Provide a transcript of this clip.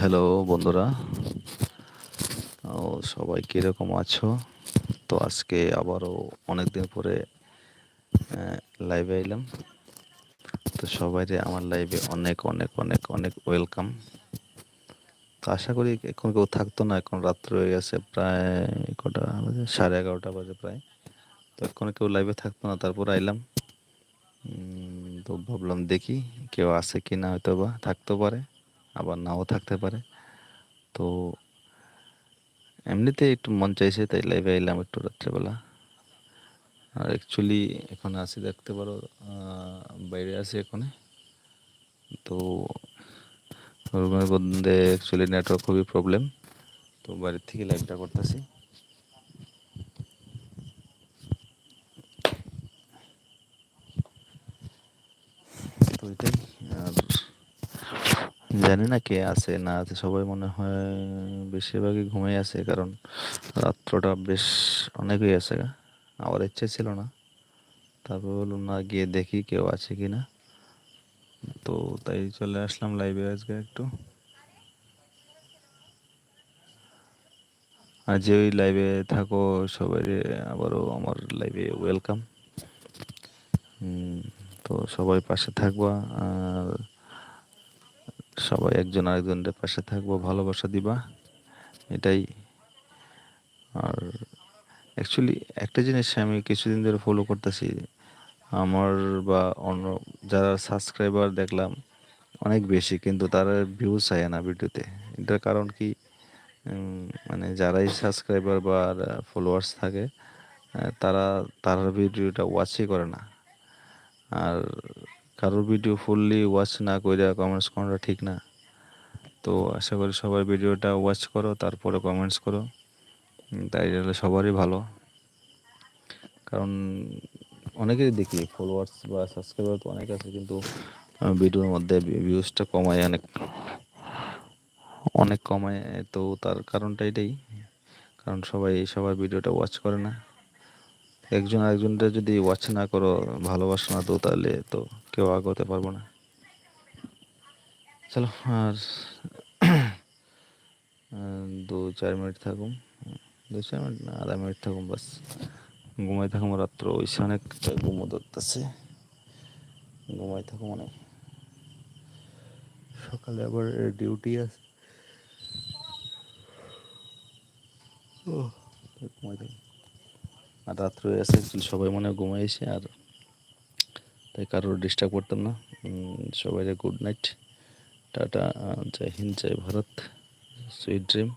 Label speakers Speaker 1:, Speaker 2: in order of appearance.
Speaker 1: Hello বন্ধুরা। ও, সবাই কীরকম আছো? তো আজকে আবারও অনেক দিন পরে লাইভে এলাম। তো সবাইরে আমার লাইভে অনেক অনেক অনেক অনেক ওয়েলকাম তো আশা করি এখন কেউ থাকতো না, এখন রাত্র হয়ে গেছে প্রায় কটা বাজে? সাড়ে এগারোটা বাজে প্রায়। তো এখন কেউ লাইভে থাকতো না, তারপর আইলাম। তো ভাবলাম দেখি কেউ আছে কি না হয়তো বা থাকতে পারে। আবার নাও থাকতে পারে। তো এমনিতে একটু মন চাইছে, তাই লাইভে এলাম একটু রাত্রেবেলা। আর অ্যাকচুয়ালি এখন আসি দেখতে পারো বাইরে আছি এখানে। তো রুমের মধ্যে অ্যাকচুয়ালি নেটওয়ার্ক খুবই প্রবলেম তো বাইরের থেকে লাইভটা করতেছি। তো এটাই। জানি না কে আছে, না আছে, সবাই মনে হয় বেশিরভাগই ঘুমিয়ে আছে, কারণ রাত্রটা বেশ অনেক হয়ে আছে। আমার ইচ্ছে ছিল না। তারপর বললাম, না, গিয়ে দেখি কেউ আছে কি না তো তাই চলে আসলাম লাইভে আজকে একটু। আর যে ওই লাইভে থাকো, সবাই আবারও আমার লাইভে ওয়েলকাম তো সবাই পাশে থাকবা, আর সবাই একজন আরেকজনের পাশে থাকব, ভালোবাসা দিবা। এটাই। আর অ্যাকচুয়ালি একটা জিনিস আমি কিছুদিন ধরে ফলো করতেছি, আমার বা অন্য যারা সাবস্ক্রাইবার দেখলাম, অনেক বেশি, কিন্তু তারা ভিউজ চায় না ভিডিওতে। এটার কারণ কি? মানে যারাই সাবস্ক্রাইবার বা ফলোয়ার্স থাকে তারা, তার ভিডিওটা ওয়াচই করে না। আর কারোর ভিডিও ফুললি ওয়াচ না করে কমেন্টস করাটা ঠিক না। তো আশা করি সবাই ভিডিওটা ওয়াচ করো, তারপরে কমেন্টস করো। তাই হলে সবারই ভালো। কারণ অনেকেই দেখি ফলোয়ার্স বা সাবস্ক্রাইবার তো অনেক আছে, কিন্তু ভিডিওর মধ্যে ভিউজটা কমায় অনেক। অনেক কমায়, তো তার কারণটা এটাই। কারণ সবাই সবার ভিডিওটা ওয়াচ করে না। একজন আরেকজনটা যদি ওয়াচ না করো, ভালোবাসো না তো তাহলে তো কেউ আগাতে পারব না। চলো, আর দু চার মিনিট থাকুন। দু চার মিনিট না, আধা মিনিট থাকুন বাস। ঘুমাই থাকুন রাত্র, ওইসে অনেক ঘুমো ধরতেছে। ঘুমাই থাকুন অনেক সকালে আবার ডিউটি আছে। ঘুমাই থাকুন। আর রাত্রে আছে অ্যাকচুয়ালি সবাই মনে ঘুমাইছে আর তাই কারোর ডিস্টার্ব করতাম না। সবাই গুড নাইট টাটা জয় হিন্দ, জয় ভারত সুইট ড্রিম